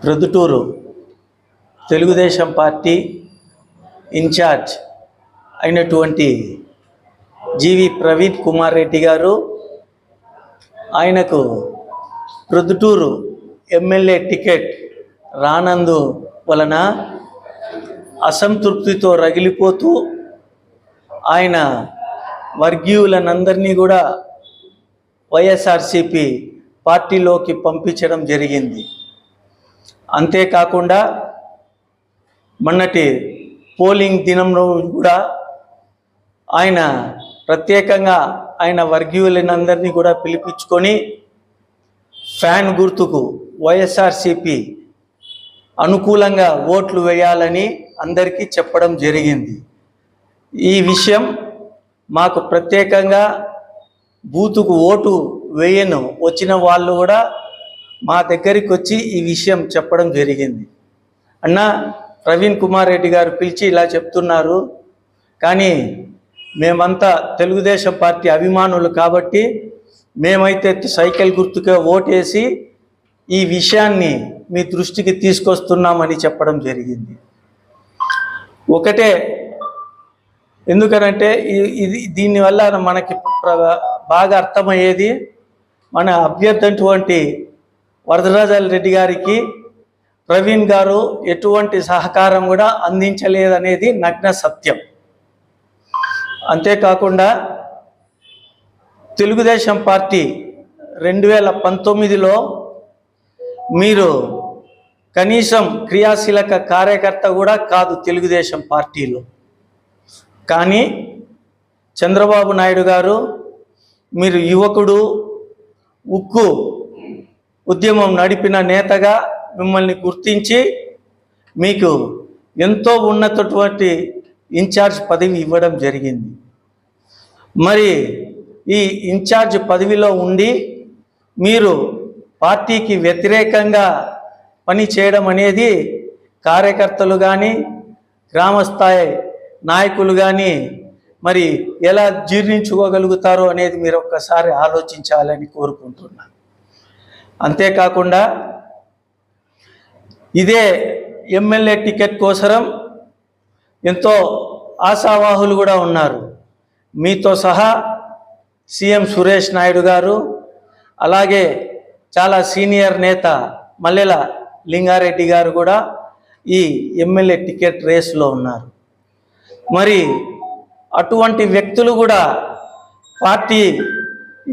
Proddatur Telugu Desam party incharge అయినటువంటి జీవి ప్రవీణ్ కుమార్ రెడ్డి గారు ఆయనకు ప్రొద్దుటూరు ఎమ్మెల్యే టికెట్ రానందు వలన అసంతృప్తితో రగిలిపోతూ ఆయన వర్గీయులనందరినీ కూడా వైఎస్ఆర్సిపి పార్టీలోకి పంపించడం జరిగింది. అంతేకాకుండా మొన్నటి పోలింగ్ దినంలో కూడా ఆయన ప్రత్యేకంగా ఆయన వర్గీయులనందరినీ కూడా పిలిపించుకొని ఫ్యాన్ గుర్తుకు వైఎస్ఆర్సిపి అనుకూలంగా ఓట్లు వేయాలని అందరికీ చెప్పడం జరిగింది. ఈ విషయం మాకు ప్రత్యేకంగా బూతుకు ఓటు వేయను వచ్చిన వాళ్ళు కూడా మా దగ్గరికి వచ్చి ఈ విషయం చెప్పడం జరిగింది. అన్న ప్రవీణ్ కుమార్ రెడ్డి గారు పిలిచి ఇలా చెప్తున్నారు. కానీ మేమంతా తెలుగుదేశం పార్టీ అభిమానులు కాబట్టి మేమైతే సైకిల్ గుర్తుకే ఓటేసి ఈ విషయాన్ని మీ దృష్టికి తీసుకొస్తున్నామని చెప్పడం జరిగింది. ఒకటే ఎందుకనంటే ఇది దీనివల్ల మనకి ప్ర- బాగా అర్థమయ్యేది మన అభ్యర్థి అటువంటి వరదరాజాల రెడ్డి గారికి ప్రవీణ్ గారు ఎటువంటి సహకారం కూడా అందించలేదనేది నగ్న సత్యం. అంతేకాకుండా తెలుగుదేశం పార్టీ రెండు వేల పంతొమ్మిదిలో మీరు కనీసం క్రియాశీలక కార్యకర్త కూడా కాదు తెలుగుదేశం పార్టీలో. కానీ చంద్రబాబు నాయుడు గారు మీరు యువకుడు ఉక్కు ఉద్యమం నడిపిన నేతగా మిమ్మల్ని గుర్తించి మీకు ఎంతో ఉన్నతటువంటి ఇన్ఛార్జ్ పదవి ఇవ్వడం జరిగింది. మరి ఈ ఇన్ఛార్జ్ పదవిలో ఉండి మీరు పార్టీకి వ్యతిరేకంగా పని చేయడం అనేది కార్యకర్తలు కానీ గ్రామస్థాయి నాయకులు కానీ మరి ఎలా జీర్ణించుకోగలుగుతారో అనేది మీరు ఒక్కసారి ఆలోచించాలని కోరుకుంటున్నాను. అంతేకాకుండా ఇదే ఎమ్మెల్యే టికెట్ కోసరం ఎంతో ఆశావాహులు కూడా ఉన్నారు. మీతో సహా సీఎం సురేష్ నాయుడు గారు అలాగే చాలా సీనియర్ నేత మల్లెల లింగారెడ్డి గారు కూడా ఈ ఎమ్మెల్యే టికెట్ రేస్లో ఉన్నారు. మరి అటువంటి వ్యక్తులు కూడా పార్టీ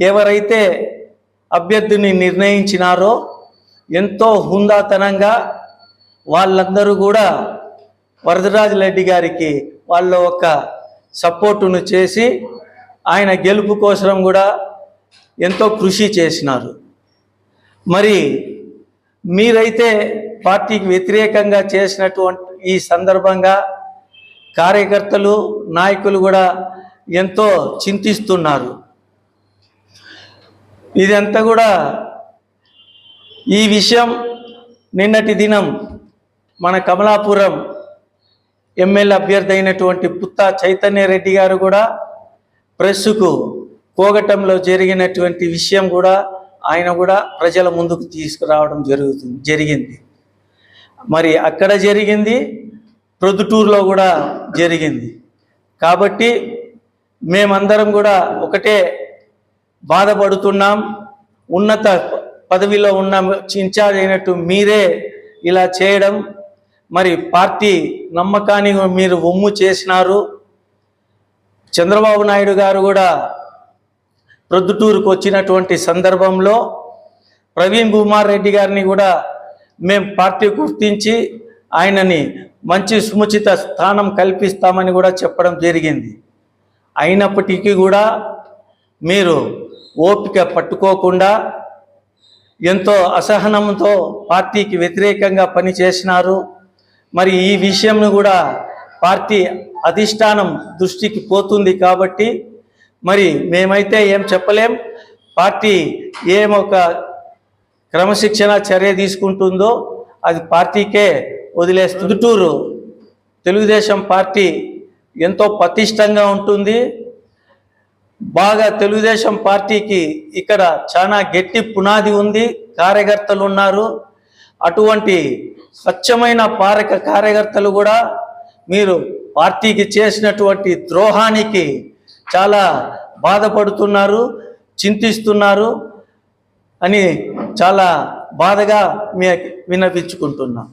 ఎవరైతే అభ్యర్థిని నిర్ణయించినారో ఎంతో హుందాతనంగా వాళ్ళందరూ కూడా వరదరాజు రెడ్డి గారికి వాళ్ళ ఒక సపోర్టును చేసి ఆయన గెలుపు కోసం కూడా ఎంతో కృషి చేసినారు. మరి మీరైతే పార్టీకి వ్యతిరేకంగా చేసినటువంటి ఈ సందర్భంగా కార్యకర్తలు నాయకులు కూడా ఎంతో చింతిస్తున్నారు. ఇదంతా కూడా ఈ విషయం నిన్నటి దినం మన కమలాపురం ఎమ్మెల్యే అభ్యర్థి అయినటువంటి పుత్తా చైతన్య రెడ్డి గారు కూడా ప్రెస్సుకు కోగటంలో జరిగినటువంటి విషయం కూడా ఆయన కూడా ప్రజల ముందుకు తీసుకురావడం జరుగుతుంది జరిగింది. మరి అక్కడ జరిగింది ప్రొద్దుటూరులో కూడా జరిగింది. కాబట్టి మేమందరం కూడా ఒకటే బాధపడుతున్నాం. ఉన్నత పదవిలో ఉన్న ఇన్ఛార్జ్ అయినట్టు మీరే ఇలా చేయడం. మరి పార్టీ నమ్మకాన్ని మీరు ఒమ్ము చేసినారు. చంద్రబాబు నాయుడు గారు కూడా ప్రొద్దుటూరుకు వచ్చినటువంటి సందర్భంలో ప్రవీణ్ కుమార్ రెడ్డి గారిని కూడా మేము పార్టీ గుర్తించి ఆయనని మంచి సుముచిత స్థానం కల్పిస్తామని కూడా చెప్పడం జరిగింది. అయినప్పటికీ కూడా మీరు ఓపిక పట్టుకోకుండా ఎంతో అసహనంతో పార్టీకి వ్యతిరేకంగా పనిచేసినారు. మరి ఈ విషయంను కూడా పార్టీ అధిష్టానం దృష్టికి పోతుంది కాబట్టి మరి మేమైతే ఏం చెప్పలేం. పార్టీ ఏం ఒక క్రమశిక్షణ చర్య తీసుకుంటుందో అది పార్టీకే వదిలేస్తుంటూరు తెలుగుదేశం పార్టీ ఎంతో పతిష్టంగా ఉంటుంది. బాగా తెలుగుదేశం పార్టీకి ఇక్కడ చాలా గట్టి పునాది ఉంది కార్యకర్తలు ఉన్నారు. అటువంటి స్వచ్ఛమైన పారక కార్యకర్తలు కూడా మీరు పార్టీకి చేసినటువంటి ద్రోహానికి చాలా బాధపడుతున్నారు చింతిస్తున్నారు అని చాలా బాధగా మీ విన్నపించుకుంటున్నాం